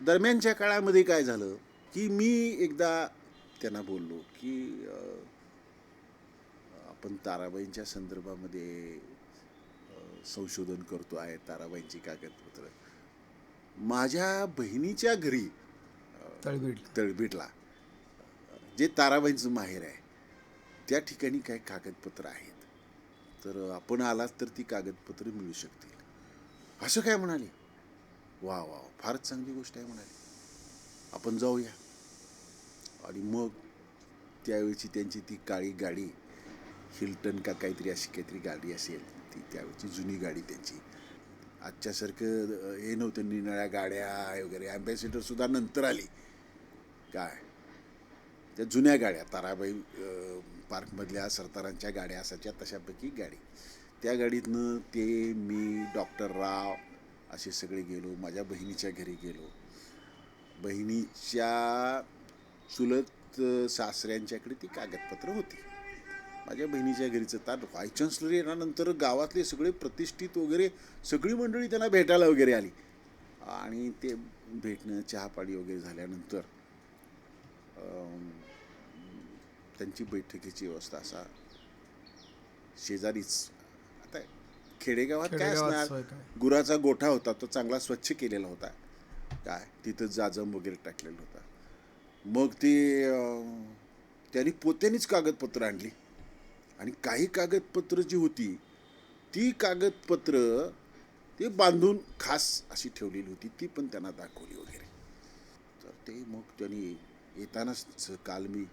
दरम्यानच्या काळामध्ये काय झालं की मी एकदा त्यांना बोललो की आपण ताराबाईंच्या संदर्भामध्ये संशोधन करतो आहे ताराबाईंची कागदपत्र. माझ्या बहिणीच्या घरी तळबीड तळबीडला जे ताराबाईंचं माहेर आहे त्या ठिकाणी काही कागदपत्र आहेत. तर आपण आलात तर ती कागदपत्र मिळू शकतील. असं काय म्हणाले? वा वा फारच चांगली गोष्ट आहे म्हणाली. आपण जाऊया. आणि मग त्यावेळची त्यांची ती काळी गाडी हिल्टन का काहीतरी अशी काहीतरी गाडी असेल ती त्यावेळची जुनी गाडी त्यांची. आजच्यासारखं हे नव्हतं निनाळ्या गाड्या वगैरे. ॲम्बॅसेडरसुद्धा नंतर आली. काय? त्या जुन्या गाड्या ताराबाई पार्कमधल्या सरदारांच्या गाड्या असायच्या तशापैकी गाडी. त्या गाडीतनं ते मी डॉक्टर राव असे सगळे गेलो माझ्या बहिणीच्या घरी गेलो. बहिणीच्या चुलत सासऱ्यांच्याकडे ती कागदपत्र होती. माझ्या बहिणीच्या घरीचं तार व्हाय चान्सलर येण्यानंतर गावातले सगळे प्रतिष्ठित वगैरे सगळी मंडळी त्यांना भेटायला वगैरे आली. आणि ते भेटणं चहापाणी वगैरे झाल्यानंतर त्यांची बैठकीची व्यवस्था असा शेजारीच खेडेगावात काय असणार? गुराचा गोठा होता तो चांगला स्वच्छ केलेला होता. काय? तिथं जाजम वगैरे टाकलेलं होता. मग ते त्यांनी पोत्यानेच कागदपत्र आणली. आणि काही कागदपत्र जी होती ती कागदपत्र ते बांधून खास अशी ठेवलेली होती ती पण त्यांना दाखवली वगैरे. तर ते मग त्यांनी येतानाच काल मी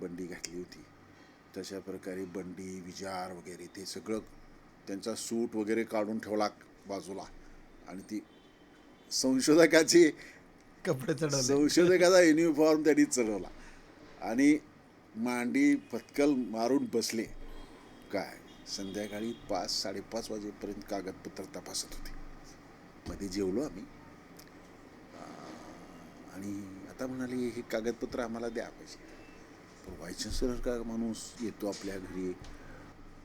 बंडी घातली होती. तशा प्रकारे बंडी विजार वगैरे ते सगळं त्यांचा सूट वगैरे काढून ठेवला बाजूला. आणि ती संशोधकाची कपडे चढवले. संशोधकाचा युनिफॉर्म त्यांनी चढवला. आणि मांडी पत्कल मारून बसले. काय? संध्याकाळी पाच साडेपाच वाजेपर्यंत कागदपत्र तपासत होते. मध्ये जेवलो आम्ही. आणि आता म्हणाले हे कागदपत्र आम्हाला द्या पाहिजे पण चान्सलर का माणूस येतो आपल्या घरी.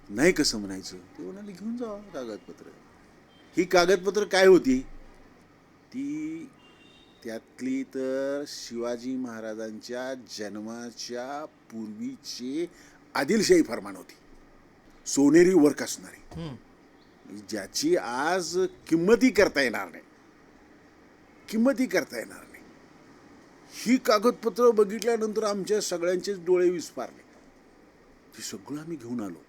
नाही कसं म्हणायचं? ते म्हणाले घेऊन जा कागदपत्र. ही कागदपत्र काय होती? ती त्यातली तर शिवाजी महाराजांच्या जन्माच्या पूर्वीचे आदिलशाही फरमान होती. सोनेरी वर्क असणारी. ज्याची आज किंमती करता येणार नाही. किंमती करता येणार नाही. ही कागदपत्र बघितल्यानंतर आमच्या सगळ्यांचेच डोळे विस्फारले. ते सगळं आम्ही घेऊन आलो.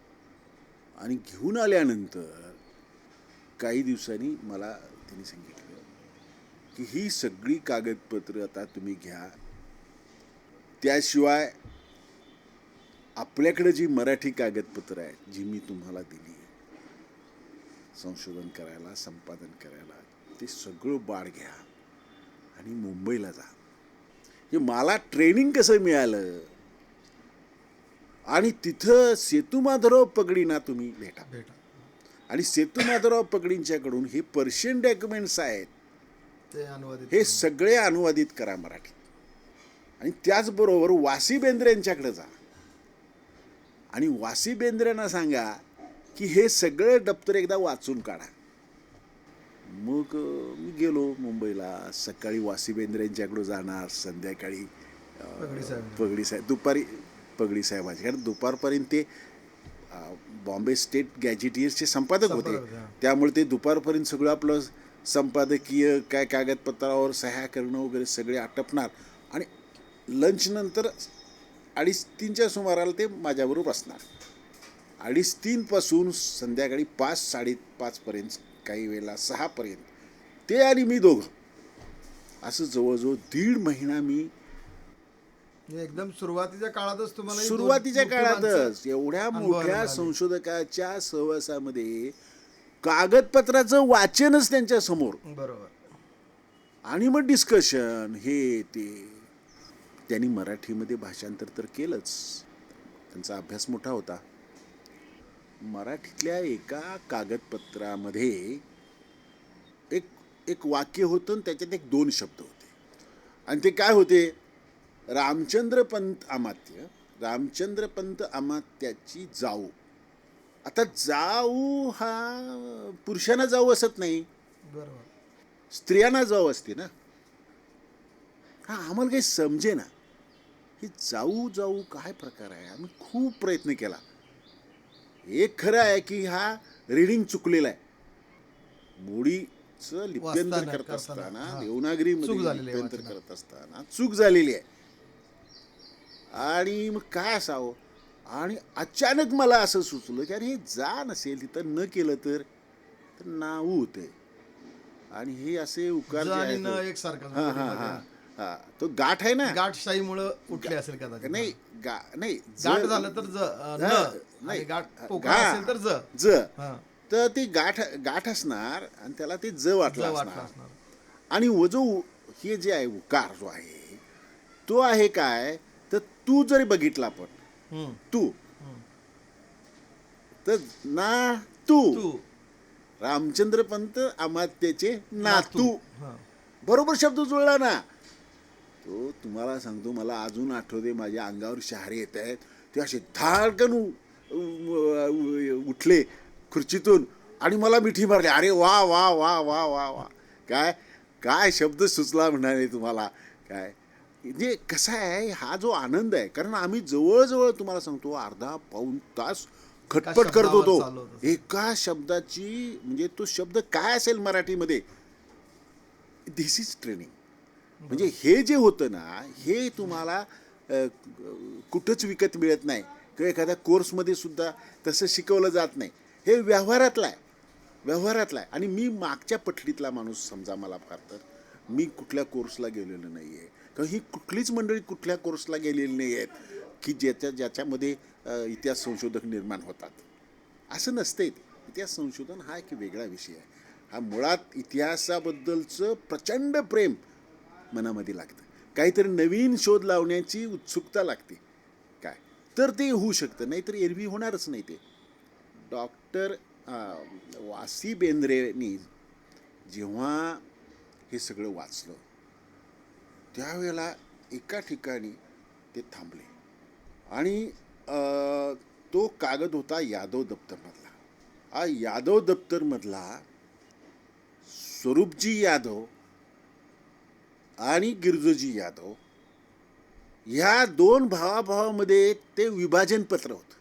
आणि घेऊन आल्यानंतर काही दिवसांनी मला त्यांनी सांगितलं की ही सगळी कागदपत्र आता तुम्ही घ्या. त्याशिवाय आपल्याकडे जी मराठी कागदपत्रं आहेत जी मी तुम्हाला दिली संशोधन करायला संपादन करायला ते सगळं बाळ घ्या आणि मुंबईला जा. हे मला ट्रेनिंग कसं मिळालं? आणि तिथं सेतुमाधवराव पगडींना तुम्ही भेटा. भेटा. आणि सेतुमाधवराव पगडींच्याकडून हे पर्शियन डॉक्युमेंट्स आहेत ते अनुवादित हे सगळे अनुवादित करा मराठीत. आणि त्याचबरोबर वासी बेंद्रे यांच्याकडे जा. आणि वासी बेंद्रेंना सांगा की हे सगळे दप्तर एकदा वाचून काढा. मग मी गेलो मुंबईला. सकाळी वासी बेंद्रे यांच्याकडे जाणार संध्याकाळी अं, पगडी साहेब. पगडी साहेब. दुपारी पगडी साहेबाचे कारण दुपारपर्यंत ते बॉम्बे स्टेट गॅजेटियर्सचे संपादक होते. त्यामुळे ते दुपारपर्यंत सगळं आपलं संपादकीय काय कागदपत्रावर सह्या करणं वगैरे सगळे आटपणार. आणि लंच नंतर अडीच तीनच्या सुमाराला ते माझ्याबरोबर बसणार. अडीच तीनपासून संध्याकाळी पाच साडेपाचपर्यंत काही वेळेला सहापर्यंत. ते आणि मी दोघं. असं जवळजवळ दीड महिना मी एकदम सुरुवातीच्या काळातच तुम्हाला सुरुवातीच्या काळातच. एवढ्या मोठ्या. संशोधकाच्या सहवासामध्ये कागदपत्राचं वाचनच त्यांच्यासमोर. बरोबर. आणि मग डिस्कशन हे ते. त्यांनी मराठीमध्ये भाषांतर तर केलंच. त्यांचा अभ्यास मोठा होता. मराठीतल्या एका कागदपत्रामध्ये एक एक वाक्य होतं आणि त्याच्यात एक दोन शब्द होते. आणि ते काय होते? रामचंद्र पंत अमात्य रामचंद्र पंत अमात्याची जाऊ. आता जाऊ हा पुरुषांना जाऊ असत नाही. बरोबर. स्त्रियांना जाऊ असते ना. हा आम्हाला काही समजे ना. हे जाऊ जाऊ काय प्रकार आहे? आम्ही खूप प्रयत्न केला. एक खरं आहे की हा रिडिंग चुकलेला आहे. मोडीचं लिप्यंतर करत असताना. देवनागरीमध्ये लिप्यंतर. करत असताना चूक झालेली आहे. आणि मग काय असावं? आणि अचानक मला असं सुचलं की अरे हे जा नसेल तिथं न केलं तर? नाऊ होते. आणि हे असे उकार हा हा हा. हा. तो गाठ आहे ना? गाठशाहीमुळं उठले असेल कदाचित नाही गा नाही गाठ झालं तर ज नाही. गाठ असेल तर ज. ज. तर ती गाठ गाठ असणार आणि त्याला ते ज वाटलं असणार. आणि व जो हे जे आहे उकार जो आहे तो आहे काय? तू जरी बघितला आपण तू. तर ना तू. रामचंद्र पंत अमात्याचे नातू. बरोबर शब्द जुळला ना. तो तुम्हाला सांगतो मला अजून आठवते माझ्या अंगावर शहारे येत आहेत. ते असे धाडकन उठले खुर्चीतून आणि मला मिठी मारली. अरे वा वा वा वा वा वा. काय? काय शब्द सुचला म्हणाले तुम्हाला? काय? म्हणजे कसा आहे हा जो आनंद आहे कारण आम्ही जवळजवळ तुम्हाला सांगतो अर्धा पाऊण तास खटपट करत होतो. एका शब्दाची म्हणजे तो शब्द काय असेल मराठीमध्ये? धिस इज ट्रेनिंग म्हणजे हे जे होतं ना हे तुम्हाला कुठंच विकत मिळत नाही. किंवा एखाद्या कोर्समध्ये सुद्धा तसं शिकवलं जात नाही. हे व्यवहारातलं आहे. व्यवहारातला आहे. आणि मी मागच्या पठडीतला माणूस समजा मला फार तर मी कुठल्या कोर्सला गेलेलो नाही आहे कारण ही कुठलीच मंडळी कुठल्या कोर्सला गेलेली नाही आहेत की ज्याच्या ज्याच्यामध्ये इतिहास संशोधक निर्माण होतात. असं नसते इतिहास संशोधन हा एक वेगळा विषय आहे. हा मुळात इतिहासाबद्दलचं प्रचंड प्रेम मनामध्ये लागतं. काहीतरी नवीन शोध लावण्याची उत्सुकता लागते. काय? तर ते होऊ शकतं. नाहीतर एरवी होणारच नाही ते. डॉक्टर वासी बेंद्रेनी जेव्हा हे सगळं वाचलं त्यावेळेला एका ठिकाणी ते थांबले. आणि तो कागद होता यादव दप्तरमधला. हा यादव दप्तरमधला स्वरूपजी यादव आणि गिरजोजी यादव ह्या दोन भावाभावामध्ये ते विभाजन पत्र होतं.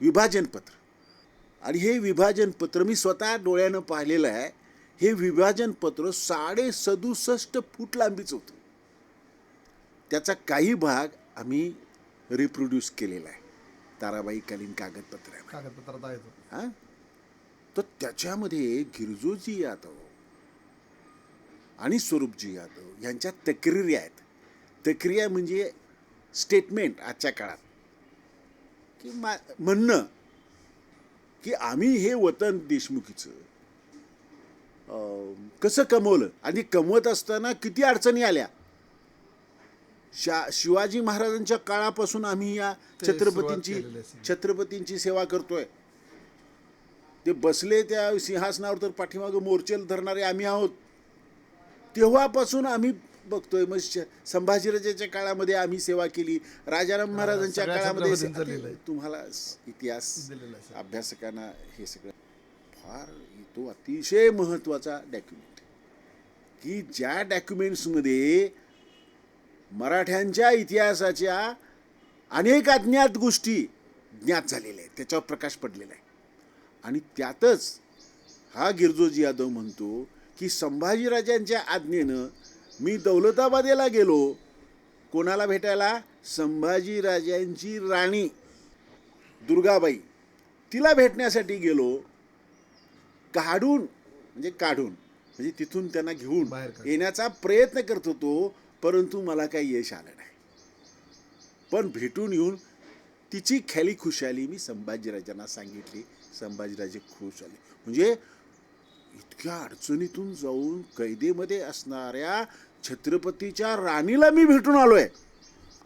विभाजन पत्र आणि हे विभाजन पत्र मी स्वतः डोळ्यानं पाहिलेलं आहे. हे विभाजनपत्र साडे सदुसष्ट फूट लांबीचं होतं. त्याचा काही भाग आम्ही रिप्रोड्यूस केलेला आहे. ताराबाईकालीन कागदपत्र आहे. कागदपत्रात आहे तो. हा? तर त्याच्यामध्ये गिरजोजी यादव आणि स्वरूपजी यादव यांच्या तक्रिरी आहेत. तक्रिया म्हणजे स्टेटमेंट आजच्या काळात. की मा म्हणणं की आम्ही हे वतन देशमुखीचं अं, कसं कमवलं? आणि कमवत असताना किती अडचणी आल्या? शा शिवाजी महाराजांच्या काळापासून आम्ही या छत्रपतींची. छत्रपतींची सेवा करतोय ते बसले त्या सिंहासनावर तर पाठीमागं मोर्चेल धरणारे आम्ही आहोत तेव्हापासून आम्ही बघतोय मग संभाजीराजाच्या काळामध्ये आम्ही सेवा केली राजाराम महाराजांच्या काळामध्ये. तुम्हाला इतिहास. अभ्यासकांना हे सगळं फार तो अतिशय महत्त्वाचा डॉक्युमेंट की ज्या डॉक्युमेंट्समध्ये मराठ्यांच्या इतिहासाच्या अनेक अज्ञात गोष्टी ज्ञात झालेल्या आहेत. त्याच्यावर प्रकाश पडलेला आहे. आणि त्यातच हा गिरजोजी यादव म्हणतो की संभाजीराजांच्या आज्ञेनं मी दौलताबादेला गेलो. कोणाला भेटायला? संभाजीराजांची राणी दुर्गाबाई. तिला भेटण्यासाठी गेलो. काढून म्हणजे काढून म्हणजे तिथून त्यांना घेऊन. येण्याचा प्रयत्न करत होतो. परंतु मला काही यश आलं नाही. पण भेटून येऊन तिची खेली खुशाली मी संभाजीराजांना सांगितली. संभाजीराजे खुश झाले. म्हणजे इतक्या अडचणीतून जाऊन कैदेमध्ये असणाऱ्या छत्रपतीच्या राणीला मी भेटून आलोय.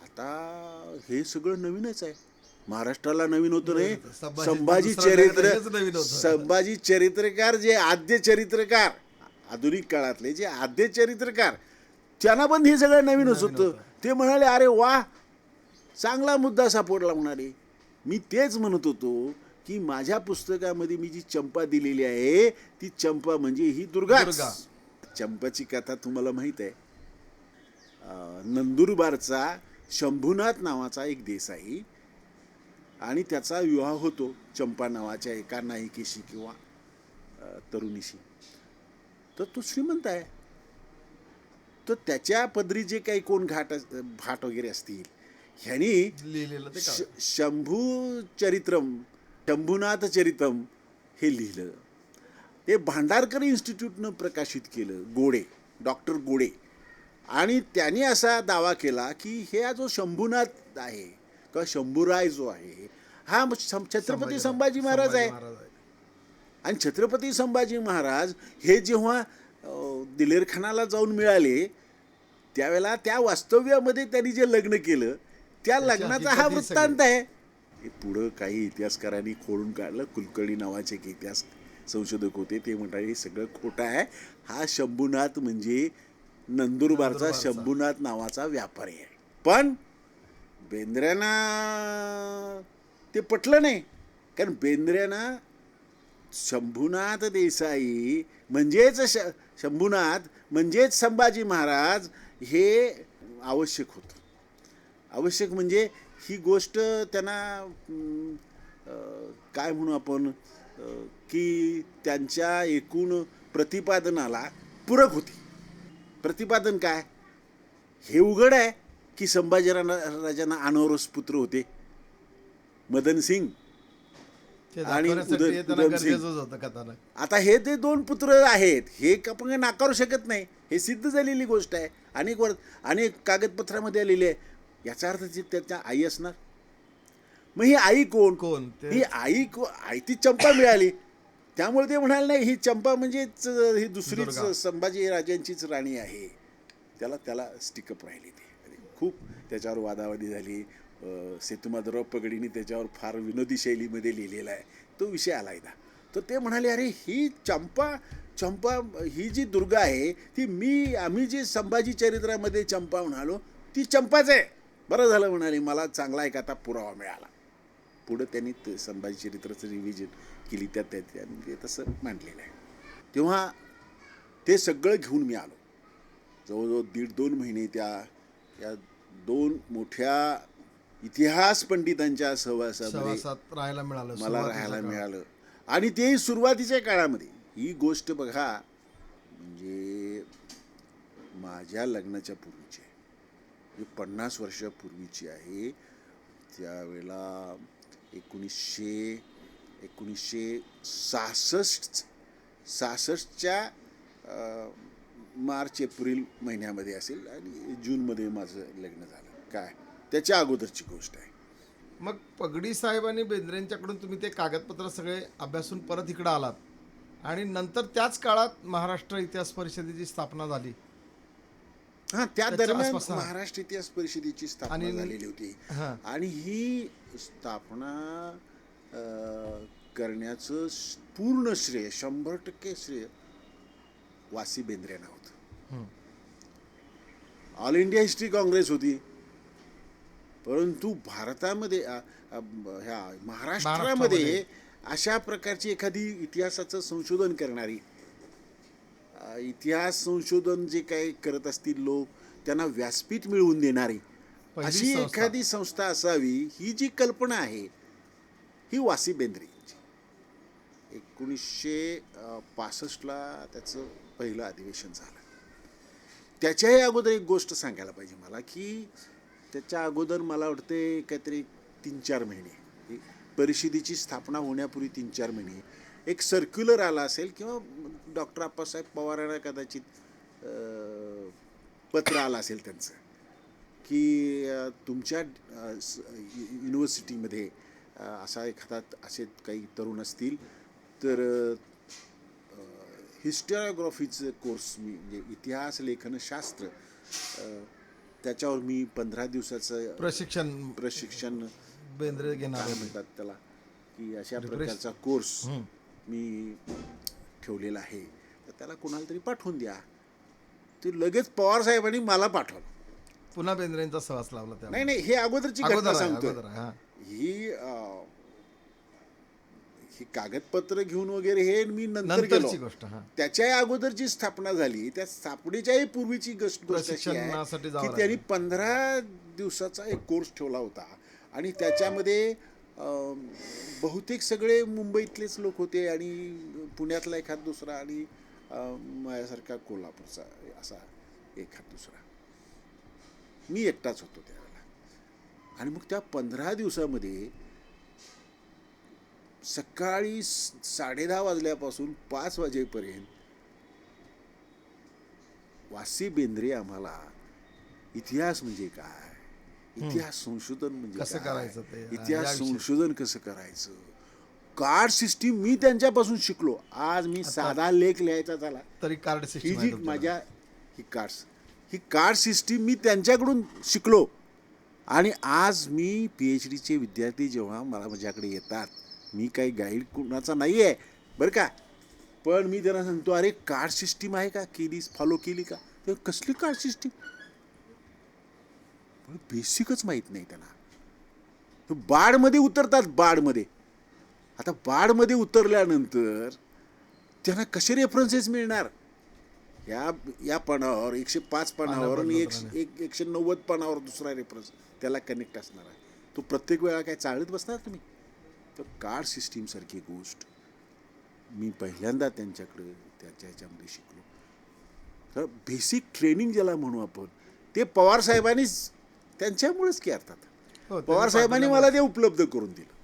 आता हे सगळं नवीनच आहे. महाराष्ट्राला नवीन होतं नाही. संभाजी- चरित्र. संभाजी चरित्रकार जे आद्य चरित्रकार आधुनिक काळातले जे आद्य चरित्रकार त्यांना पण हे सगळं नवीनच नवीन होतं. ते म्हणाले अरे वा चांगला मुद्दा सापडला म्हणाले. मी तेच म्हणत होतो की माझ्या पुस्तकामध्ये मी जी चंपा दिलेली आहे ती चंपा म्हणजे ही दुर्गा. चंपाची कथा तुम्हाला माहीत आहे. नंदुरबारचा शंभूनाथ नावाचा एक देसाई आणि त्याचा विवाह होतो चंपा नावाच्या एका नायिकेशी किंवा तरुणीशी. तर तो श्रीमंत आहे. तर त्याच्या पदरी जे काही कोण घाट भाट वगैरे असतील ह्यांनी श-. शंभू चरित्रम शंभूनाथ चरितम हे लिहिलं. ते भांडारकर इन्स्टिट्यूटनं प्रकाशित केलं गोडे डॉक्टर गोडे. आणि त्यांनी असा दावा केला की हे जो शंभूनाथ आहे किंवा शंभूराय जो आहे हा छत्रपती संभाजी महाराज आहे. आणि छत्रपती संभाजी महाराज हे जेव्हा अं, दिलेर खानाला जाऊन मिळाले त्यावेळेला त्या वास्तव्यामध्ये त्यांनी जे लग्न केलं त्या लग्नाचा हा वृत्तांत आहे. हे पुढं काही इतिहासकारांनी खोडून काढलं. कुलकर्णी नावाचे एक इतिहास संशोधक होते. ते म्हणाले हे सगळं खोटं आहे. हा शंभूनाथ म्हणजे नंदुरबारचा. शंभूनाथ नावाचा व्यापारी आहे. पण बेंद्र्यांना ते पटलं नाही. कारण बेंद्र्यांना शंभूनाथ देसाई म्हणजेच श शंभूनाथ म्हणजेच संभाजी महाराज हे आवश्यक होतं. आवश्यक म्हणजे ही गोष्ट त्यांना काय म्हणू आपण की त्यांच्या एकूण प्रतिपादनाला पूरक होती. प्रतिपादन काय? हे उघड आहे की संभाजी राजांना अनोरस पुत्र होते. मदन सिंग आणि. गरजेचंच होतं कथानक. आता हे ते दोन पुत्र आहेत हे आपण नाकारू शकत नाही. हे सिद्ध झालेली गोष्ट आहे. अनेक वर अनेक कागदपत्रामध्ये आलेली आहे. याचा अर्थ ती त्याच्या आई असणार. मग ही आई कोण? कोण? ते ही आई को- आई ती चंपा मिळाली. त्यामुळे ते म्हणाले नाही ही चंपा म्हणजेच अं, ही दुसरीच दुर्गा. संभाजी राजांचीच राणी आहे. त्याला त्याला स्टिकअप राहिली ती. आणि खूप त्याच्यावर वादावादी झाली. सेतुमाधवराव पगडीने त्याच्यावर फार विनोदी शैलीमध्ये लिहिलेला आहे. तो विषय आला एकदा. तर ते म्हणाले अरे ही चंपा चंपा ही जी दुर्गा आहे ती मी आम्ही जी संभाजी चरित्रामध्ये चंपा म्हणालो ती चंपाच आहे. बरं झालं म्हणाले मला चांगला एक आता पुरावा मिळाला. पुढं त्यांनी ते संभाजी चरित्राचं रिव्हिजन केली त्यात त्यात त्यांनी ते तसं मांडलेलं आहे. तेव्हा ते सगळं घेऊन मी आलो. जवळजवळ दीड दोन महिने त्या या दोन मोठ्या इतिहास पंडितांच्या सहवासामध्ये सहवासात राहायला मिळालं मला सुरुवातीच्या राहायला काळात. मिळालं. आणि तेही सुरुवातीच्या काळामध्ये ही गोष्ट बघा म्हणजे माझ्या लग्नाच्या पूर्वीची आहे. म्हणजे पन्नास वर्षापूर्वीची आहे. त्यावेळेला एकोणीसशे एकोणीसशे सहासष्ट सहासष्टच्या अं, मार्च एप्रिल महिन्यामध्ये असेल आणि जूनमध्ये माझं लग्न झालं. काय? त्याच्या अगोदरची गोष्ट आहे. मग पगडी साहेब आणि बेंद्रेंच्याकडून तुम्ही ते कागदपत्र सगळे अभ्यासून परत इकडं आलात. आणि नंतर त्याच काळात महाराष्ट्र इतिहास परिषदेची स्थापना झाली. हा त्या दरम्यान. महाराष्ट्र इतिहास परिषदेची स्थापना झालेली होती. आणि ही स्थापना करण्याचं पूर्ण श्रेय शंभर टक्के श्रेय वासी बेंद्रेना होतं. ऑल इंडिया हिस्ट्री काँग्रेस होती. परंतु भारतामध्ये ह्या महाराष्ट्रामध्ये. अशा प्रकारची एखादी इतिहासाचं संशोधन करणारी इतिहास संशोधन जे काही करत असतील लोक त्यांना व्यासपीठ मिळवून देणारी अशी. एखादी संस्था असावी ही जी कल्पना आहे ही वासी बेंद्रे यांची एकोणीसशे पासष्टला त्याचं पहिलं अधिवेशन झालं त्याच्याही अगोदर एक गोष्ट सांगायला पाहिजे मला की त्याच्या अगोदर मला वाटते काहीतरी तीन चार महिने. ही परिषदेची स्थापना होण्यापूर्वी तीन चार महिने. एक सर्क्युलर आला असेल किंवा डॉक्टर आप्पासाहेब पवारांना कदाचित पत्र आलं असेल त्यांचं की तुमच्या यु- युनिव्हर्सिटीमध्ये असा एखादा असे काही तरुण असतील तर हिस्टॉरिओग्राफीचं कोर्स मी म्हणजे इतिहास लेखनशास्त्र त्याच्यावर मी पंधरा दिवसाचं प्रशिक्षण प्रशिक्षण बेंद्रे घेणार काय. म्हणतात त्याला की अशा. प्रकारचा कोर्स. मी ठेवलेला आहे तर त्याला कोणाला तरी पाठवून द्या ते लगेच पवार साहेबांनी मला पाठवलं पुन्हा बेंद्रेंचा सहवास लावला नाही नाही हे अगोदरची घटना सांगतो हां. ही कागदपत्र घेऊन वगैरे हे मी नंतर गेलो. नंतरची गोष्ट हा. त्याच्याही अगोदर जी स्थापना झाली. त्या स्थापनेच्याही पूर्वीची गोष्ट गोष्ट अशी आहे प्रशिक्षणासाठी जावं की त्यांनी पंधरा दिवसाचा एक कोर्स ठेवला होता. आणि त्याच्यामध्ये अं, बहुतेक सगळे मुंबईतलेच लोक होते आणि पुण्यातला एखाद दुसरा आणि अं, माझ्यासारखा कोल्हापूरचा असा एखाद दुसरा. मी एकटाच होतो त्यावेळेला. आणि मग त्या पंधरा दिवसामध्ये सकाळी साडेदहा वाजल्यापासून पाच वाजेपर्यंत वासी बेंद्रे आम्हाला इतिहास म्हणजे काय? इतिहास संशोधन म्हणजे कसं? करायचं इतिहास. संशोधन कसं करायचं? कार्ड सिस्टीम मी त्यांच्यापासून शिकलो. आज मी साधा लेख लिहायचा झाला. तरी कार्ड ही सिस्टीम जी माझ्या ही कार्ड्स ही कार्ड सिस्टीम मी त्यांच्याकडून शिकलो. आणि आज मी पी एच डीचे विद्यार्थी जेव्हा मला माझ्याकडे येतात मी काही गाईड कुणाचा नाही आहे बरं का? पण मी त्यांना सांगतो अरे कार्ड सिस्टीम आहे का? केली फॉलो केली का? ते कसली कार्ड सिस्टीम पण बेसिकच माहीत नाही त्यांना. तो बाडमध्ये उतरतात बाडमध्ये. आता बाडमध्ये उतरल्यानंतर त्यांना कसे रेफरन्सेस मिळणार? या या पानावर एकशे पाच पानावर आणि एक एक एकशे नव्वद पानावर दुसरा रेफरन्स त्याला कनेक्ट असणार आहे. तो प्रत्येक वेळा काय चालत बसणार तुम्ही? तर कार्ड सिस्टीमसारखी गोष्ट मी पहिल्यांदा त्यांच्याकडे त्याच्या ह्याच्यामध्ये शिकलो. तर बेसिक ट्रेनिंग ज्याला म्हणू आपण ते पवार साहेबांनीच त्यांच्यामुळेच की अर्थात हो, पवार साहेबांनी मला ते उपलब्ध करून दिलं.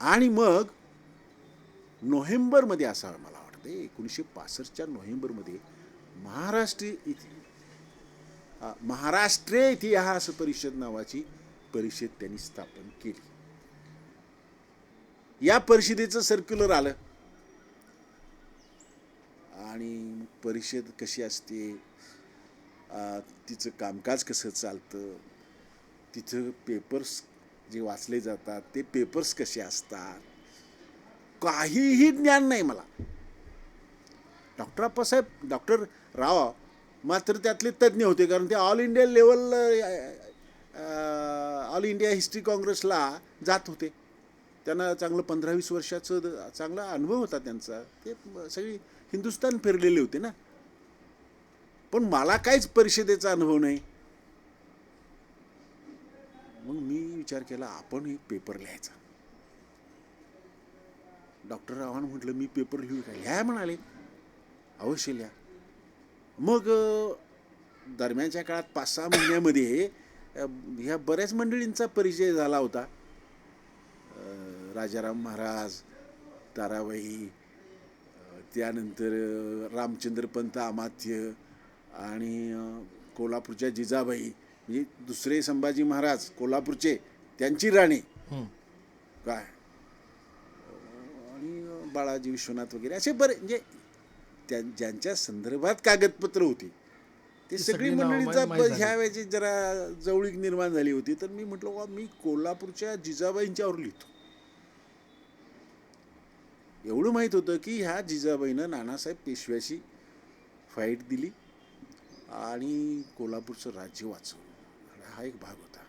आणि मग नोव्हेंबरमध्ये असावं मला वाटतं एकोणीसशे पासष्टच्या नोव्हेंबरमध्ये महाराष्ट्र हा, महाराष्ट्र इतिहास परिषद नावाची परिषद त्यांनी स्थापन केली. या परिषदेचं सर्क्युलर आलं. आणि परिषद कशी असते? तिचं कामकाज कसं चालतं? तिथं पेपर्स जे वाचले जातात ते पेपर्स कसे असतात? काहीही ज्ञान नाही मला. डॉक्टर अप्पासाहेब डॉक्टर राव मात्र त्यातले तज्ज्ञ होते कारण ते all India level all India history काँग्रेसला जात होते. त्यांना चांगलं पंधरा वीस वर्षाचं चांगला अनुभव होता त्यांचा. ते सगळी हिंदुस्थान फिरलेले होते ना. पण मला काहीच परिषदेचा अनुभव नाही. मग मी विचार केला आपण एक पेपर लिहायचा. डॉक्टर रावान म्हटलं मी पेपर लिहू का? लिहा म्हणाले. अवश्य लिहा. मग दरम्यानच्या काळात पाच सहा महिन्यामध्ये ह्या बऱ्याच मंडळींचा परिचय झाला होता. राजाराम महाराज ताराबाई त्यानंतर अ, रामचंद्र पंत अमात्य आणि कोल्हापूरच्या जिजाबाई म्हणजे दुसरे संभाजी महाराज कोल्हापूरचे त्यांची राणी. काय? आणि बाळाजी विश्वनाथ वगैरे असे बरे म्हणजे त्या ज्यांच्या संदर्भात कागदपत्र होती. ते सगळी मंडळीचा. ह्या वेळेची जरा जवळीक निर्माण झाली होती. तर मी म्हटलं वा मी कोल्हापूरच्या जिजाबाईंच्यावर लिहितो एवढं माहीत होतं की ह्या जिजाबाईनं नानासाहेब पेशव्याशी फाईट दिली आणि कोल्हापूरचं राज्य वाचवलं. हा एक भाग होता.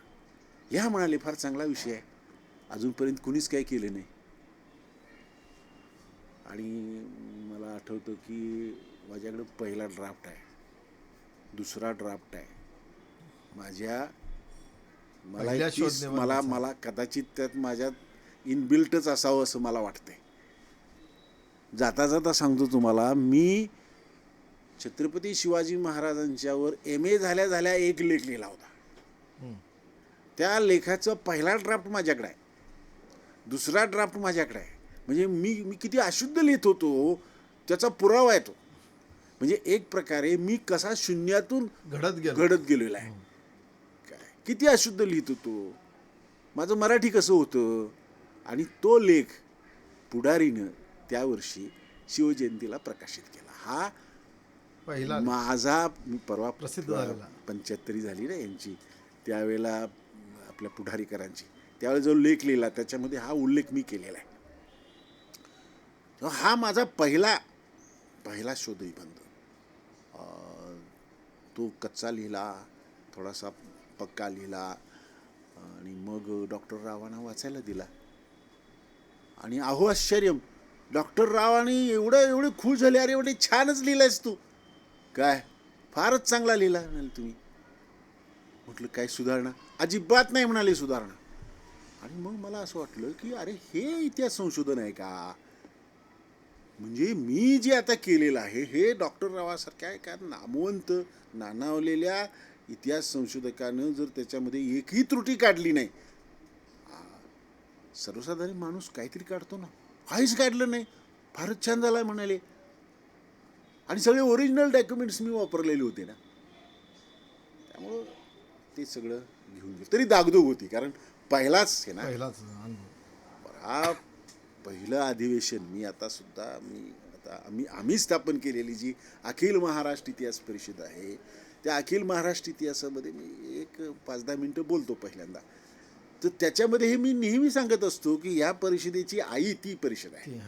ह्या म्हणाले फार चांगला विषय आहे. अजूनपर्यंत कुणीच काही केलं नाही. आणि मला आठवतं की माझ्याकडे पहिला ड्राफ्ट आहे. दुसरा ड्राफ्ट आहे. माझ्या मला. मला मला कदाचित त्यात माझ्यात इनबिल्टच असावं असं मला वाटतंय. जाता जाता सांगतो तुम्हाला मी छत्रपती शिवाजी महाराजांच्यावर एम ए झाल्या झाल्या एक लेख लिहिला होता. त्या लेखाचा पहिला ड्राफ्ट माझ्याकडे आहे. दुसरा ड्राफ्ट माझ्याकडे आहे. म्हणजे मी मी किती अशुद्ध लिहित होतो त्याचा पुरावा आहे तो. म्हणजे एक प्रकारे मी कसा शून्यातून घडत गेलो. घडत गेलेला आहे. काय? किती अशुद्ध लिहित होतो. माझं मराठी कसं होतं? आणि तो लेख पुढारीनं त्या वर्षी शिवजयंतीला प्रकाशित केला. हा पहिला माझा परवा प्रसिद्ध झालेला. पंच्याहत्तरी झाली ना यांची. त्यावेळेला आपल्या पुढारीकरांची. त्यावेळेला जो लेख लिहिला त्याच्यामध्ये हा उल्लेख मी केलेला आहे. हा माझा पहिला पहिला शोधनिबंध तो कच्चा लिहिला थोडासा पक्का लिहिला आणि मग डॉक्टर रावांना वाचायला दिला. आणि अहो आश्चर्य! डॉक्टर रावानी एवढं एवढी खुश झाले. अरे एवढे छानच लिहिलंयस तू. काय? फारच चांगला लिहिला म्हणाले तुम्ही. म्हटलं काय सुधारणा? अजिबात नाही म्हणाले सुधारणा. आणि मग मला असं वाटलं की अरे हे इतिहास संशोधन आहे का? म्हणजे मी जे आता केलेलं आहे हे डॉक्टर रावासारख्या एका नामवंत नानावलेल्या इतिहास संशोधकानं जर त्याच्यामध्ये एकही त्रुटी काढली नाही सर्वसाधारण माणूस काहीतरी काढतो ना. काहीच काढलं नाही. फारच छान झाला म्हणाले. आणि सगळे ओरिजिनल डॉक्युमेंट्स मी वापरलेले होते ना. त्यामुळं ते सगळं घेऊन गेलं. तरी दागदूग होती कारण पहिलाच आहे ना. पहिलाच हा पहिलं अधिवेशन मी आता सुद्धा मी आता आम्ही आम्ही स्थापन केलेली जी अखिल महाराष्ट्र इतिहास परिषद आहे त्या अखिल महाराष्ट्र इतिहासामध्ये मी एक पाच दहा मिनटं बोलतो पहिल्यांदा. तर त्याच्यामध्ये हे मी नेहमी सांगत असतो की ह्या परिषदेची आई ती परिषद आहे.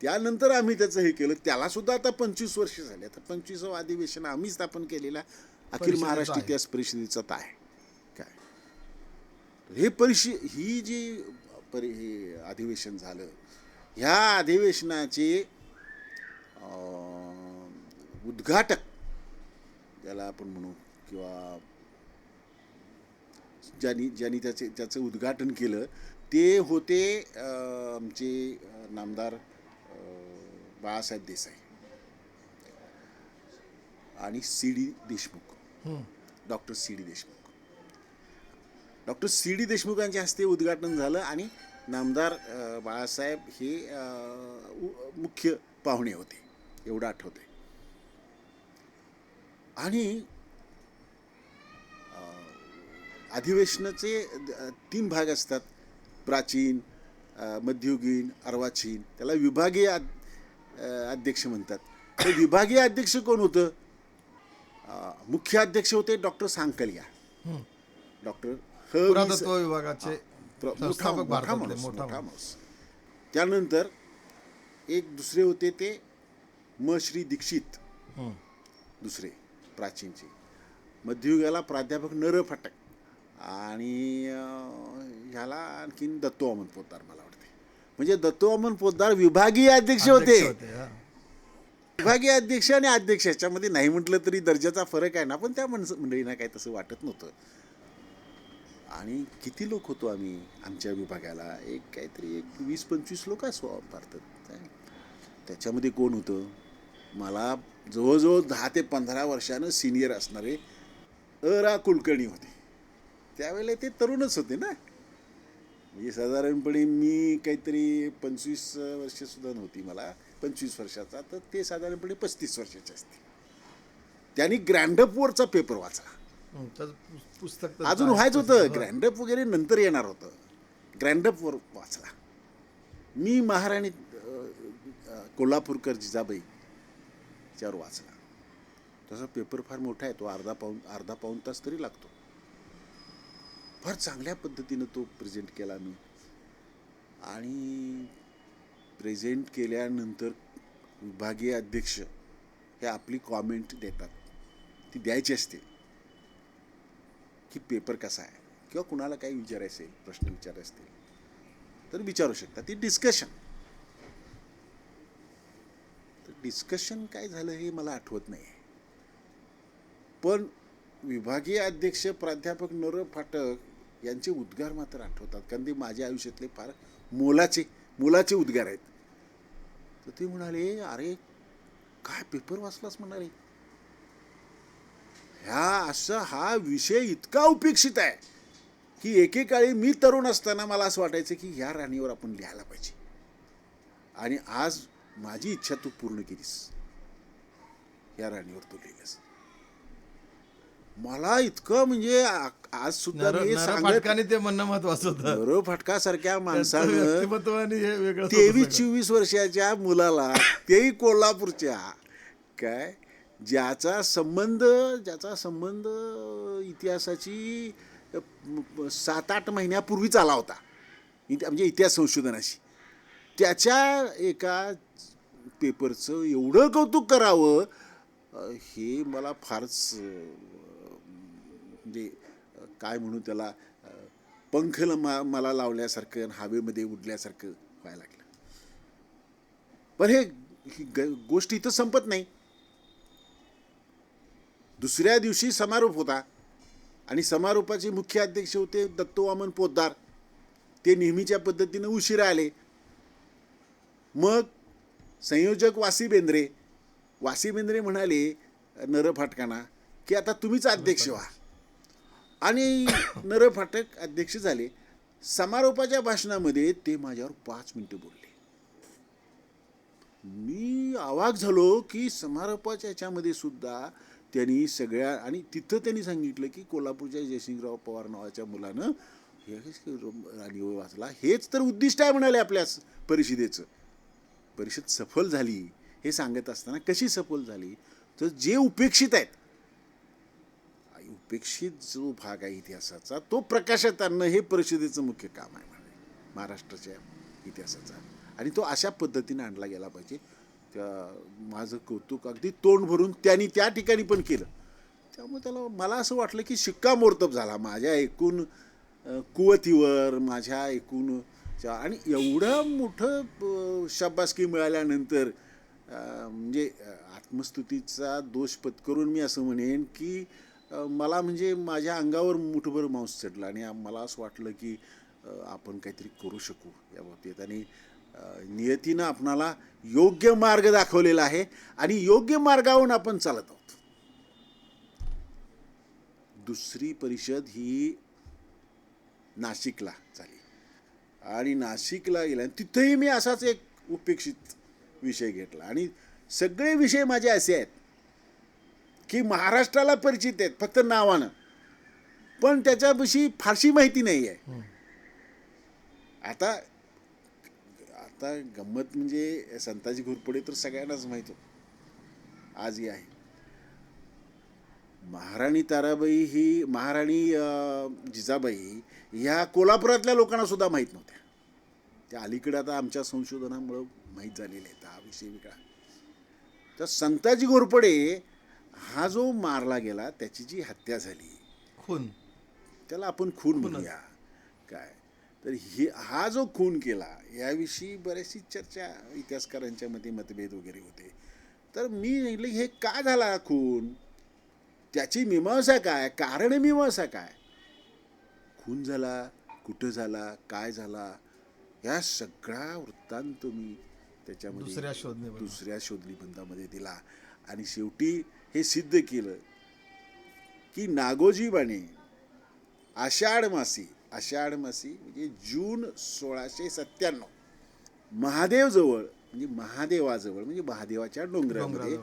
त्यानंतर आम्ही त्याचं हे केलं. त्याला सुद्धा आता पंचवीस वर्ष झाले. आता पंचवीसावं अधिवेशन आम्ही स्थापन केलेल्या अखिल महाराष्ट्र. इतिहास परिषदेचं तर आहे. काय? हे परिषद ही जी परि हे अधिवेशन झालं ह्या अधिवेशनाचे उद्घाटक ज्याला आपण म्हणू किंवा ज्यांनी ज्यांनी त्याचे त्याचं उद्घाटन केलं ते होते आमचे नामदार बाळासाहेब देसाई आणि C D Deshmukh. Doctor C D Deshmukh. Doctor C D देशमुखांच्या हस्ते उद्घाटन झालं आणि नामदार बाळासाहेब हे मुख्य पाहुणे होते. एवढं आठवतंय. आणि अधिवेशनाचे तीन भाग असतात. प्राचीन मध्ययुगीन अर्वाचीन. त्याला विभागीय अध्यक्ष म्हणतात. तर विभागीय अध्यक्ष कोण होतं? मुख्य अध्यक्ष होते डॉक्टर सांकलिया. डॉक्टर विभागाचे मोठा माणूस मोठा माणूस. त्यानंतर एक दुसरे होते ते म श्री दीक्षित. दुसरे प्राचीनचे. मध्ययुगाला प्राध्यापक नर फाटक आणि ह्याला आणखीन दत्तोवामन पोद्दार मला वाटते म्हणजे दत्तोवामन पोद्दार विभागीय अध्यक्ष होते. विभागीय अध्यक्ष आणि अध्यक्ष याच्यामध्ये नाही म्हटलं तरी दर्जाचा फरक आहे ना पण त्या माणसं मंडळींना काही तसं वाटत नव्हतं. आणि किती लोक होतो आम्ही आमच्या विभागाला? एक काहीतरी एक वीस पंचवीस लोक असो भारतात त्याच्यामध्ये कोण होतं? मला जवळजवळ दहा ते पंधरा वर्षानं सिनियर असणारे अ रा कुलकर्णी होते. त्यावेळेला ते तरुणच होते ना. म्हणजे साधारणपणे मी काहीतरी पंचवीस वर्षसुद्धा नव्हती मला पंचवीस वर्षाचा तर ते साधारणपणे पस्तीस वर्षाचे असते. त्यांनी ग्रँडअपवरचा पेपर वाचला. पुस्तक अजून. व्हायचं होतं. ग्रँडअप वगैरे नंतर येणार होतं. ग्रँडअपवर वाचला. मी महाराणी कोल्हापूरकर जिजाबाई त्यावर वाचला. तसा पेपर फार मोठा आहे तो अर्धा पाऊन अर्धा पाऊन तास तरी लागतो. फार चांगल्या पद्धतीनं तो प्रेझेंट केला मी. आणि प्रेझेंट केल्यानंतर विभागीय अध्यक्ष हे आपली कॉमेंट देतात. ती द्यायची असते. की पेपर कसा आहे? किंवा कुणाला काही विचारायचं असेल प्रश्न विचारायचे असतील. तर विचारू शकता. ती डिस्कशन तर डिस्कशन काय झालं हे मला आठवत नाही पण विभागीय अध्यक्ष प्राध्यापक नर फाटक यांचे उद्गार मात्र आठवतात. कारण ते माझ्या आयुष्यातले फार मोलाचे मोलाचे उद्गार आहेत. तर ते म्हणाले अरे काय पेपर वाचलास? म्हणाले. ह्या असा हा विषय इतका उपेक्षित आहे की एकेकाळी मी तरुण असताना मला असं वाटायचं की ह्या राणीवर आपण लिहायला पाहिजे. आणि आज माझी इच्छा तू पूर्ण केलीस. या राणीवर तू लिहिलेस. मला इतकं म्हणजे आ- आज सुद्धा नर मी नर सांगत फाटकाने ते म्हणणं महत्वाचं होतं. नर फाटकासारख्या माणसानं व्यक्तिमत्व आणि हे वेगळं होतं तेवीस. चोवीस वर्षाच्या मुलाला तेही कोल्हापूरच्या. काय? ज्याचा संबंध ज्याचा संबंध इतिहासाची अ, म- सात आठ महिन्यापूर्वीच आला होता. इति- म्हणजे इतिहास संशोधनाशी. त्याच्या एका पेपरचं एवढं कौतुक करावं अ, हे मला फारच अ, म्हणजे काय म्हणू त्याला पंख मा मला लावल्यासारखं आणि हवेमध्ये उडल्यासारखं व्हायला लागलं. पण हे गोष्ट इथं संपत नाही. दुसऱ्या दिवशी समारोप होता आणि समारोपाचे मुख्य अध्यक्ष होते दत्तवामन पोद्दार. ते नेहमीच्या पद्धतीनं उशिरा आले. मग संयोजक वासी बेंद्रे वासी बेंद्रे म्हणाले नर फाटकांना की आता तुम्हीच अध्यक्ष व्हा. आणि नर फाटक अध्यक्ष झाले. समारोपाच्या भाषणामध्ये ते माझ्यावर पाच मिनटं बोलले. मी आवाक झालो की समारोपाच्या याच्यामध्ये सुद्धा त्यांनी सगळ्या आणि तिथं त्यांनी सांगितलं की कोल्हापूरच्या जयसिंगराव पवार नावाच्या मुलानं हे राणी हो वाचला. हेच तर उद्दिष्ट आहे म्हणाले आपल्या परिषदेचं. परिषद सफल झाली हे सांगत असताना कशी सफल झाली? तर जे उपेक्षित आहेत उपेक्षित जो भाग आहे इतिहासाचा तो प्रकाशात आणणं हे परिषदेचं मुख्य काम आहे म्हणे. महाराष्ट्राच्या इतिहासाचा. आणि तो अशा पद्धतीने आणला गेला पाहिजे. त्या माझं कौतुक अगदी तोंड भरून त्यांनी त्या ठिकाणी पण केलं. त्यामुळे त्याला मला असं वाटलं की शिक्कामोर्तब झाला. माझ्या एकूण कुवतीवर माझ्या एकूण आणि एवढं मोठं शाबासकी मिळाल्यानंतर म्हणजे आत्मस्तुतीचा दोष पत्करून मी असं म्हणेन की मला म्हणजे माझ्या अंगावर मुठभर मांस चढला आणि मला असं वाटलं की आपण काहीतरी करू शकू या बाबतीत. आणि नियतीनं आपणाला योग्य मार्ग दाखवलेला आहे आणि योग्य मार्गावरून आपण चालत आहोत. दुसरी परिषद ही नाशिकला झाली. आणि नाशिकला गेल्या तिथंही मी असाच एक उपेक्षित विषय घेतला. आणि सगळे विषय माझे असे आहेत. की महाराष्ट्राला परिचित आहेत फक्त नावानं. पण त्याच्याविषयी फारशी माहिती नाही आहे आता आता गंमत म्हणजे संताजी घोरपडे तर सगळ्यांनाच माहीत होत. आजही आहे. महाराणी ताराबाई ही महाराणी जिजाबाई ह्या कोल्हापुरातल्या लोकांना सुद्धा माहीत नव्हत्या. त्या अलीकडे आता आमच्या संशोधनामुळं माहीत झालेले आहेत. हा विषय वेगळा. तर संताजी घोरपडे हा जो मारला गेला त्याची जी हत्या झाली खून. त्याला आपण खून म्हणूया. काय? तर ही हा जो खून केला याविषयी बऱ्याचशी चर्चा इतिहासकारांच्या मध्ये मतभेद वगैरे होते. तर मी म्हटलं हे का झाला खून? त्याची मीमांसा काय? कारण मीमांसा काय? खून झाला कुठं झाला काय झाला? या सगळा वृत्तांत मी त्याच्यामध्ये दुसऱ्या दुसऱ्या शोधनिबंधामध्ये दिला. आणि शेवटी हे सिद्ध केलं की नागोजीबाने आषाढ मासी आषाढ मासी म्हणजे जून सोळाशे सत्त्याण्णव महादेवजवळ म्हणजे महादेवाजवळ म्हणजे महादेवाच्या डोंगरामध्ये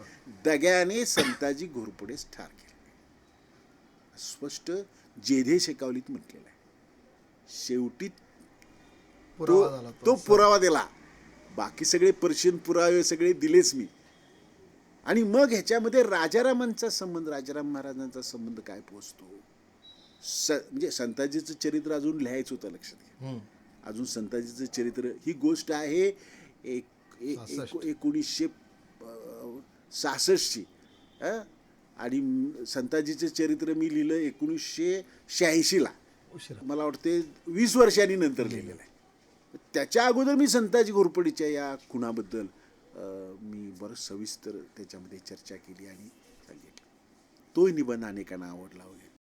दग्याने संताजी घोरपडेस ठार केले. स्पष्ट जेधे शेकावलीत म्हटलेलं आहे. शेवटी तो पुरावा दिला. बाकी सगळे पर्शियन पुरावे सगळे दिलेच मी. आणि मग ह्याच्यामध्ये राजारामांचा संबंध राजाराम महाराजांचा संबंध काय पोचतो? स म्हणजे संताजीचं चरित्र अजून लिहायचं होतं लक्षात घ्या. अजून संताजीचं चरित्र ही गोष्ट आहे एक एकोणीसशे सहासष्टची? आणि संताजीचं चरित्र मी लिहिलं एकोणीसशे शहाऐंशीला. मला वाटते वीस वर्षांनी नंतर लिहिलेलं आहे. त्याच्या अगोदर मी संताजी घोरपडीच्या या खुणाबद्दल मी बरं सविस्तर त्याच्यामध्ये चर्चा केली आणि सांगितली. तोही निबंध अनेकांना आवडला वगैरे.